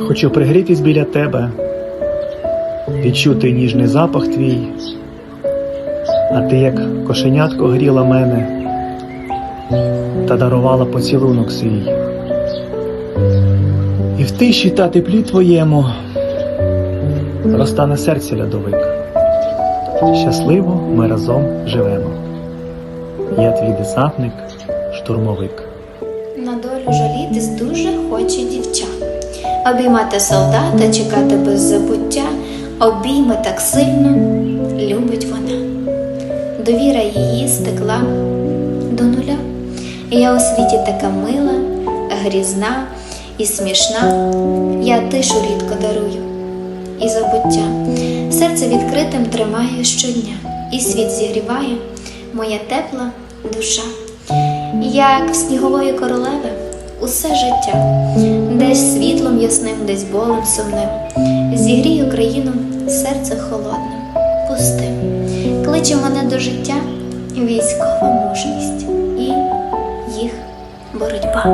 Хочу пригрітись біля тебе, відчути ніжний запах твій, а ти, як кошенятко, гріла мене та дарувала поцілунок свій. І в тиші та теплі твоєму розтане серце льодовик. Щасливо ми разом живемо. Я твій десантник, штурмовик. На долю жалітись дуже хоче дівча. Обіймати солдата, чекати без забуття, обійми так сильно любить вона. Довіра її стекла до нуля. Я у світі така мила, грізна і смішна. Я тишу рідко дарую і забуття. Серце відкритим тримає щодня, і світ зігріває моя тепла душа. Як снігової королеви усе життя, десь світлом ясним, десь болем сумним. Зігрій Україну серце холодне, пустим. Кличе мене до життя військова мужність і їх боротьба.